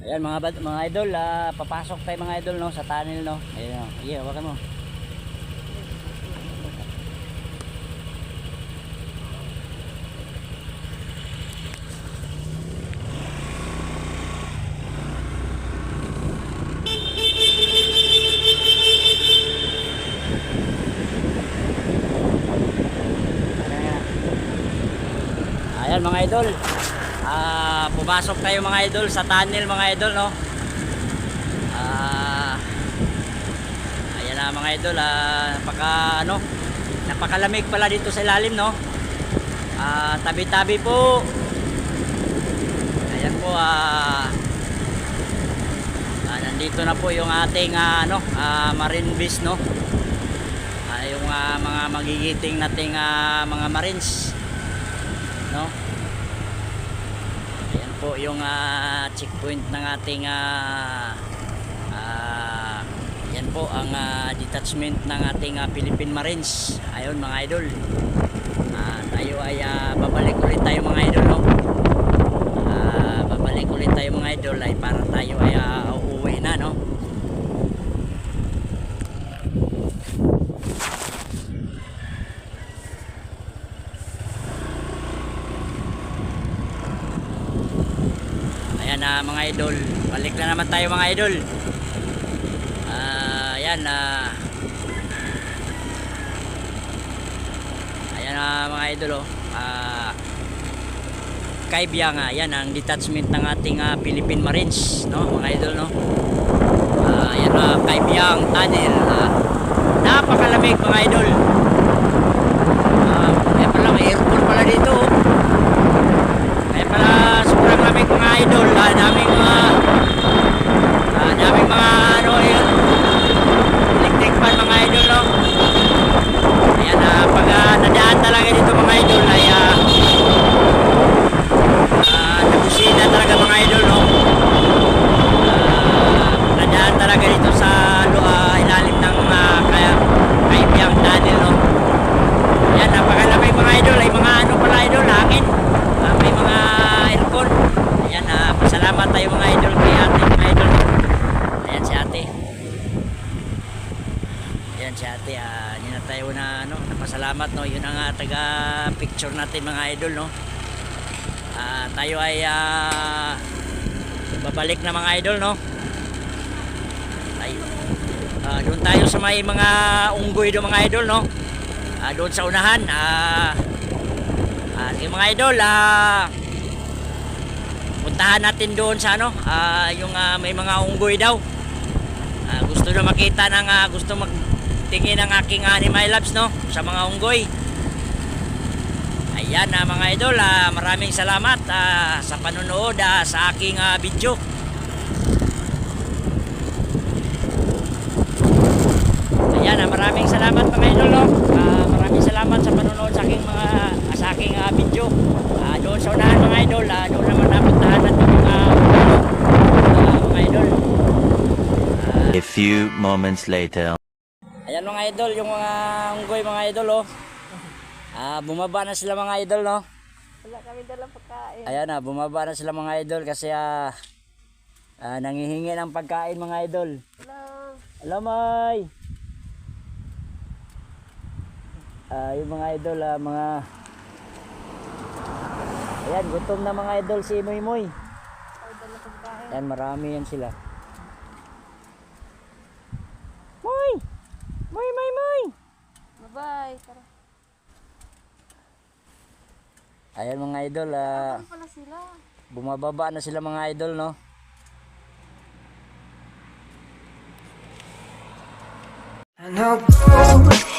Ayan mga mga idol, ah, papasok tayo mga idol no sa tunnel no. Ayun. Oh. Yeah, hawakan mo. Ayan mga idol. Ah, pumasok tayo mga idol sa tunnel mga idol no. Ah, ayan na mga idol, ah, napaka ano, napakalamig pala dito sa ilalim no. Ah, tabi-tabi po. Ayan po ah ah, nandito na po yung ating ah, ano, ah, marine beast no. Ah, yung ah, mga magigiting nating ah, mga marines no po yung ah, checkpoint ng ating ah, ah, yan po ang ah, detachment ng ating ah, Philippine Marines. Ayun mga idol. Ah, tayo ay ah, babalik ulit tayo mga idol no? Ah, babalik ulit tayo mga idol ay para tayo ay ah, uuwi na no Ayan na mga idol. Balik na naman tayo mga idol. Ah, ayan na. ayan na mga idol oh. Ah, Kaibya nga, yan ang detachment ng ating ah, Philippine Marines, no, mga idol, no. Ah, ayan na, Kaibyang Tunnel. Ah, napakalamig mga idol. Ah, kaya pala may aircon pala dito, oh. Kaya pala sobrang lamig mga idol. Ah, daming mga ah, daming mga ano yun. Electric fan mga idol no. Ayan ah, pag ah, nadaan talaga dito mga idol ay ah, ah, nabusina talaga mga idol no. Ah, nadaan talaga dito sa lo, ah, ilalim ng uh, kaya kaibiyang tunnel no. Yan, napakalamig mga idol. Ay mga ano pala idol, hangin. Ah, may mga aircon. Ayan, ah, pasalamat tayo mga idol kay ate mga idol. Ayan si ate. Ayan si ate. Ah, yun na tayo na ano, napasalamat no. Yun ang ah, taga picture natin mga idol no. Ah, tayo ay ah, babalik na mga idol no. Ah, doon tayo sa may mga unggoy do mga idol no. Ah, doon sa unahan ah ah, sige mga idol ah puntahan natin doon sa ano ah, yung ah, may mga unggoy daw Ah, gusto na makita ng ah, gusto magtingin ng aking animal labs no sa mga unggoy ayan na mga idol ah, maraming salamat ah, sa panonood ah, sa aking ah, video Ayan, ah, maraming salamat mga idol. No? Ah, maraming salamat sa panonood sa aking mga aking ah, video. Ah, doon sa unahan mga idol, ah, doon naman napuntahan natin yung mga ah, mga idol. A few moments later. Ayan mga idol, yung mga unggoy mga idol oh. Ah, bumaba na sila mga idol no. Wala kami dalang pagkain. Ayan na, bumaba na sila mga idol kasi ah, ah, nangihingi ng pagkain mga idol. Hello. Alamay! Ah, yung mga idol, ah, mga... Ayan, gutom na mga idol si Moy Moy. Ayan, marami yan sila. Moy! Moy, Moy, Moy! Bye-bye. Tara. Ayan mga idol, ah, Ano pala sila? bumababa na sila mga idol, no? And I'll go